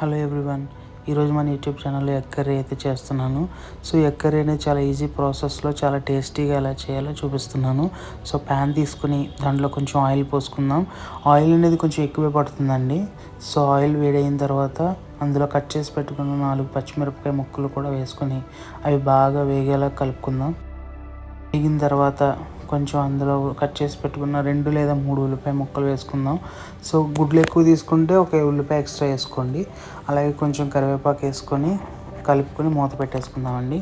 Hello everyone ఈరోజు మన YouTube ఛానల్లో ఎగ్ అయితే చేస్తున్నాను. సో ఎగ్ అనేది చాలా ఈజీ ప్రాసెస్లో చాలా టేస్టీగా ఎలా చేయాలో చూపిస్తున్నాను. సో ప్యాన్ తీసుకుని దాంట్లో కొంచెం ఆయిల్ పోసుకుందాం. ఆయిల్ అనేది కొంచెం ఎక్కువే పడుతుందండి. సో ఆయిల్ వేడైన తర్వాత అందులో కట్ చేసి పెట్టుకున్న నాలుగు పచ్చిమిరపకాయ ముక్కలు కూడా వేసుకొని అవి బాగా వేగేలా కలుపుకుందాం. వేగిన తర్వాత కొంచెం అందులో కట్ చేసి పెట్టుకున్న రెండు లేదా మూడు ఉల్లిపాయ ముక్కలు వేసుకుందాం. సో గుడ్లు ఎక్కువ తీసుకుంటే ఒక ఉల్లిపాయ ఎక్స్ట్రా వేసుకోండి. అలాగే కొంచెం కరివేపాకు వేసుకొని కలుపుకొని మూత పెట్టేసుకుందామండి.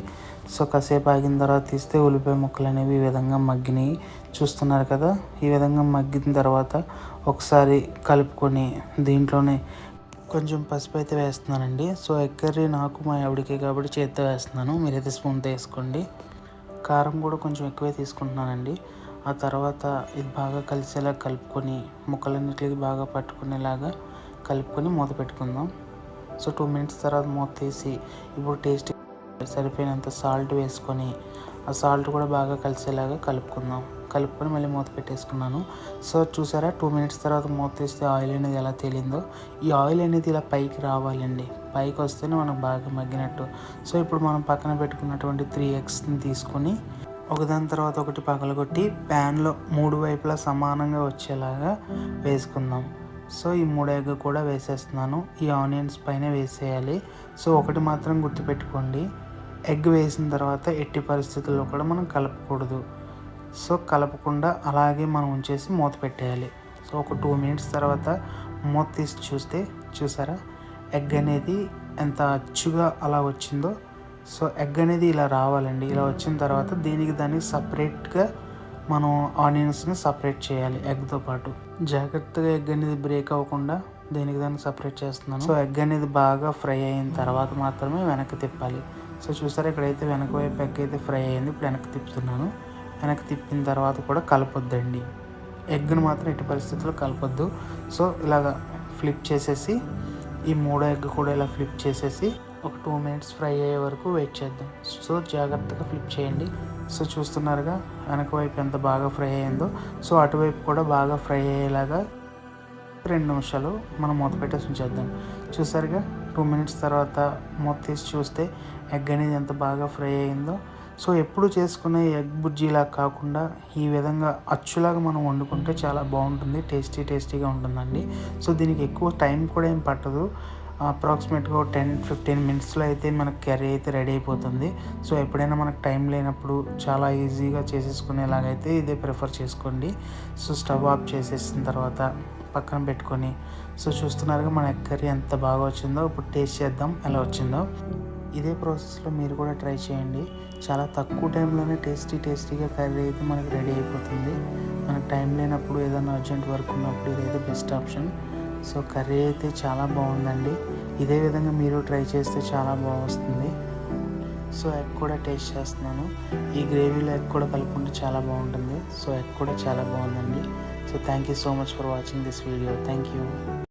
సో కాసేపు ఆగిన తర్వాత తీస్తే ఉల్లిపాయ ముక్కలు అనేవి ఈ విధంగా మగ్గినాయి. చూస్తున్నారు కదా ఈ విధంగా మగ్గిన తర్వాత ఒకసారి కలుపుకొని దీంట్లోనే కొంచెం పసుపు అయితే వేస్తున్నానండి. సో ఎగ్ కర్రీ నాకు మా ఆవిడకి కాబట్టి చేత్తో వేస్తున్నాను. మీరైతే స్పూన్తో వేసుకోండి. కారం కూడా కొంచెం ఎక్కువే తీసుకుంటున్నానండి. ఆ తర్వాత ఇది బాగా కలిసేలా కలుపుకొని ముక్కలన్నిటికి బాగా పట్టుకునేలాగా కలుపుకొని మూత పెట్టుకుందాం. సో టూ మినిట్స్ తర్వాత మూత తీసి ఇప్పుడు టేస్ట్ సరిపోయినంత సాల్ట్ వేసుకొని ఆ సాల్ట్ కూడా బాగా కలిసేలాగా కలుపుకుందాం. కలుపుకొని మళ్ళీ మూత పెట్టేసుకున్నాను. సో చూసారా? టూ మినిట్స్ తర్వాత మూత తీస్తే ఆయిల్ అనేది ఎలా తేలిందో. ఈ ఆయిల్ అనేది ఇలా పైకి రావాలండి. పైకి వస్తేనే మనకు బాగా మగ్గినట్టు. సో ఇప్పుడు మనం పక్కన పెట్టుకున్నటువంటి త్రీ ఎగ్స్ని తీసుకొని ఒకదాని తర్వాత ఒకటి పగలగొట్టి ప్యాన్లో మూడు వైపులా సమానంగా వచ్చేలాగా వేసుకుందాం. సో ఈ మూడు ఎగ్ కూడా వేసేస్తున్నాను. ఈ ఆనియన్స్ పైన వేసేయాలి. సో ఒకటి మాత్రం గుర్తుపెట్టుకోండి. ఎగ్ వేసిన తర్వాత ఎట్టి పరిస్థితుల్లో కూడా మనం కలపకూడదు. సో కలపకుండా అలాగే మనం ఉంచేసి మూత పెట్టేయాలి. సో ఒక టూ మినిట్స్ తర్వాత మూత తీసి చూస్తే చూసారా? ఎగ్ అనేది ఎంత అచ్చుగా అలా వచ్చిందో. సో ఎగ్ అనేది ఇలా రావాలండి. ఇలా వచ్చిన తర్వాత దీనికి దానికి సపరేట్గా మనం ఆనియన్స్ని సపరేట్ చేయాలి ఎగ్తో పాటు. జాగ్రత్తగా ఎగ్ అనేది బ్రేక్ అవ్వకుండా దీనికి దాన్ని సపరేట్ చేస్తున్నాను. సో ఎగ్ అనేది బాగా ఫ్రై అయిన తర్వాత మాత్రమే వెనక్కి తిప్పాలి. సో చూసారా ఇక్కడైతే వెనక వైపు ఎగ్ అయితే ఫ్రై అయింది. ఇప్పుడు వెనక్కి తిప్పుతున్నాను. వెనక్కి తిప్పిన తర్వాత కూడా కలపొద్దండి. ఎగ్ను మాత్రం ఎట్టి పరిస్థితుల్లో కలపొద్దు. సో ఇలాగ ఫ్లిప్ చేసేసి ఈ మూడో ఎగ్ కూడా ఇలా ఫ్లిప్ చేసేసి ఒక టూ మినిట్స్ ఫ్రై అయ్యే వరకు వెయిట్ చేద్దాం. సో జాగ్రత్తగా ఫ్లిప్ చేయండి. సో చూస్తున్నారుగా వెనక వైపు ఎంత బాగా ఫ్రై అయిందో సో అటువైపు కూడా బాగా ఫ్రై అయ్యేలాగా రెండు నిమిషాలు మనం మూత పెట్టేసి ఉంచేద్దాం. చూసారుగా టూ మినిట్స్ తర్వాత మూత తీసి చూస్తే ఎగ్ అనేది ఎంత బాగా ఫ్రై అయిందో సో ఎప్పుడు చేసుకునే ఎగ్ బుజ్జీలా కాకుండా ఈ విధంగా అచ్చులాగా మనం వండుకుంటే చాలా బాగుంటుంది టేస్టీ టేస్టీగా ఉంటుందండి. సో దీనికి ఎక్కువ టైం కూడా ఏం పట్టదు. అప్రాక్సిమేట్గా టెన్ ఫిఫ్టీన్ మినిట్స్లో అయితే మనకి కర్రీ అయితే రెడీ అయిపోతుంది. సో ఎప్పుడైనా మనకు టైం లేనప్పుడు చాలా ఈజీగా చేసేసుకునేలాగైతే ఇదే ప్రిఫర్ చేసుకోండి. సో స్టవ్ ఆఫ్ చేసేసిన తర్వాత పక్కన పెట్టుకొని సో చూస్తున్నారుగా మన ఎగ్ కర్రీ ఎంత బాగా వచ్చిందో ఇప్పుడు టేస్ట్ చేద్దాం ఎలా వచ్చిందో. ఇదే ప్రాసెస్లో మీరు కూడా ట్రై చేయండి. చాలా తక్కువ టైంలోనే టేస్టీ టేస్టీగా కర్రీ అయితే మనకి రెడీ అయిపోతుంది. మనకు టైం లేనప్పుడు ఏదైనా అర్జెంట్ వర్క్ ఉన్నప్పుడు ఇదైతే బెస్ట్ ఆప్షన్. సో కర్రీ అయితే చాలా బాగుందండి. ఇదే విధంగా మీరు ట్రై చేస్తే చాలా బాగుంది సో ఎగ్ కూడా టేస్ట్ చేస్తున్నాను. ఈ గ్రేవీలో ఎగ్ కూడా కలుపుకుంటే చాలా బాగుంటుంది. సో ఎగ్ కూడా చాలా బాగుందండి. So thank you so much for watching this video. Thank you